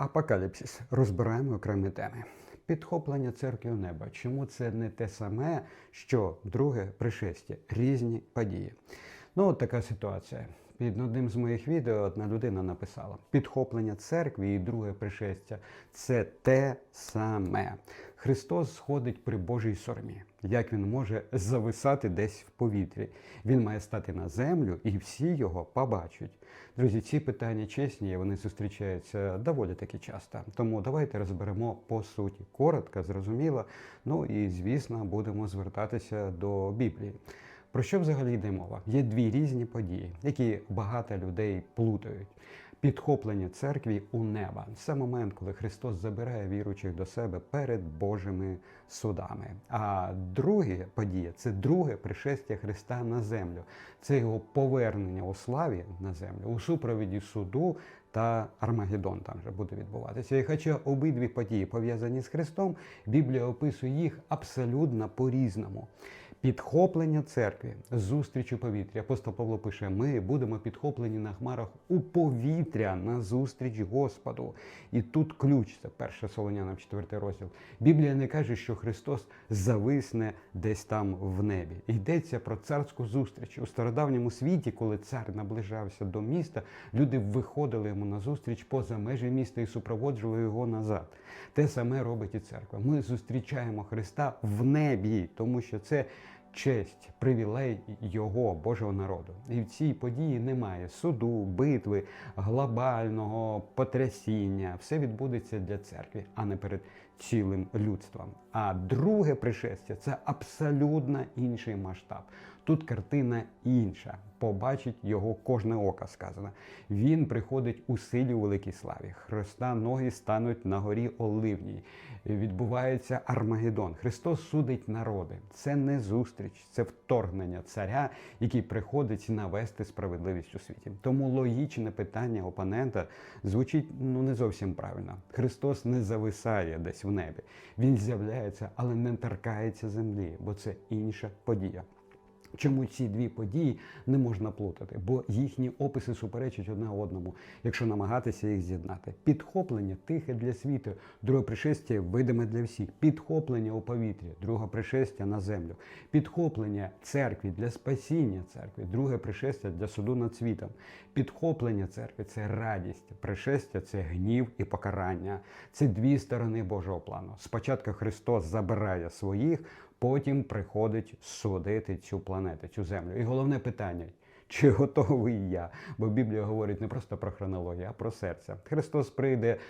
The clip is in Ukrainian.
Апокаліпсис. Розбираємо окремі теми. Підхоплення церкви у неба. Чому це не те саме, що друге пришестя? Різні події. Ну, от така ситуація. Під одним з моїх відео одна людина написала: підхоплення церкви і друге пришестя це те саме. Христос сходить при Божій сормі. Як він може зависати десь в повітрі? Він має стати на землю, і всі його побачать. Друзі, ці питання чесні, вони зустрічаються доволі таки часто. Тому давайте розберемо по суті. Коротко, зрозуміло. Ну і звісно, будемо звертатися до Біблії. Про що взагалі йде мова? Є дві різні події, які багато людей плутають. Підхоплення церкві у неба це момент, коли Христос забирає віруючих до себе перед Божими судами. А друга подія це друге пришестя Христа на землю. Це його повернення у славі на землю у супровіді суду та Армагеддон там вже буде відбуватися. І хоча обидві події пов'язані з Христом, Біблія описує їх абсолютно по-різному. Підхоплення церкви, зустріч у повітрі. Апостол Павло пише: ми будемо підхоплені на хмарах у повітря на зустріч Господу. І тут ключ, це перше Солонянам 4 розділ. Біблія не каже, що Христос зависне десь там в небі. Йдеться про царську зустріч у стародавньому світі, коли цар наближався до міста, люди виходили йому на зустріч поза межі міста і супроводжували його назад. Те саме робить і церква. Ми зустрічаємо Христа в небі, тому що це честь, привілей його Божого народу. І в цій події немає суду, битви, глобального потрясіння. Все відбудеться для церкви, а не перед цілим людством. А друге пришестя це абсолютно інший масштаб. Тут картина інша. Побачить його кожне око сказано. Він приходить у силі у великій славі. Христа ноги стануть на горі Оливній. Відбувається Армагеддон. Христос судить народи. Це не зустріч, це вторгнення царя, який приходить навести справедливість у світі. Тому логічне питання опонента звучить ну не зовсім правильно. Христос не зависає десь в небі. Він з'являється, але не торкається землі, бо це інша подія. Чому ці дві події не можна плутати? Бо їхні описи суперечать одне одному, якщо намагатися їх з'єднати. Підхоплення тихе для світу, друге пришестя видиме для всіх. Підхоплення у повітрі, друге пришестя на землю. Підхоплення церкві для спасіння церкви, друге пришестя для суду над світом. Підхоплення церкви це радість, пришестя це гнів і покарання. Це дві сторони Божого плану. Спочатку Христос забирає своїх. Потім приходить судити цю планету, цю землю. І головне питання: чи готовий я? Бо Біблія говорить не просто про хронологію, а про серце. Христос прийде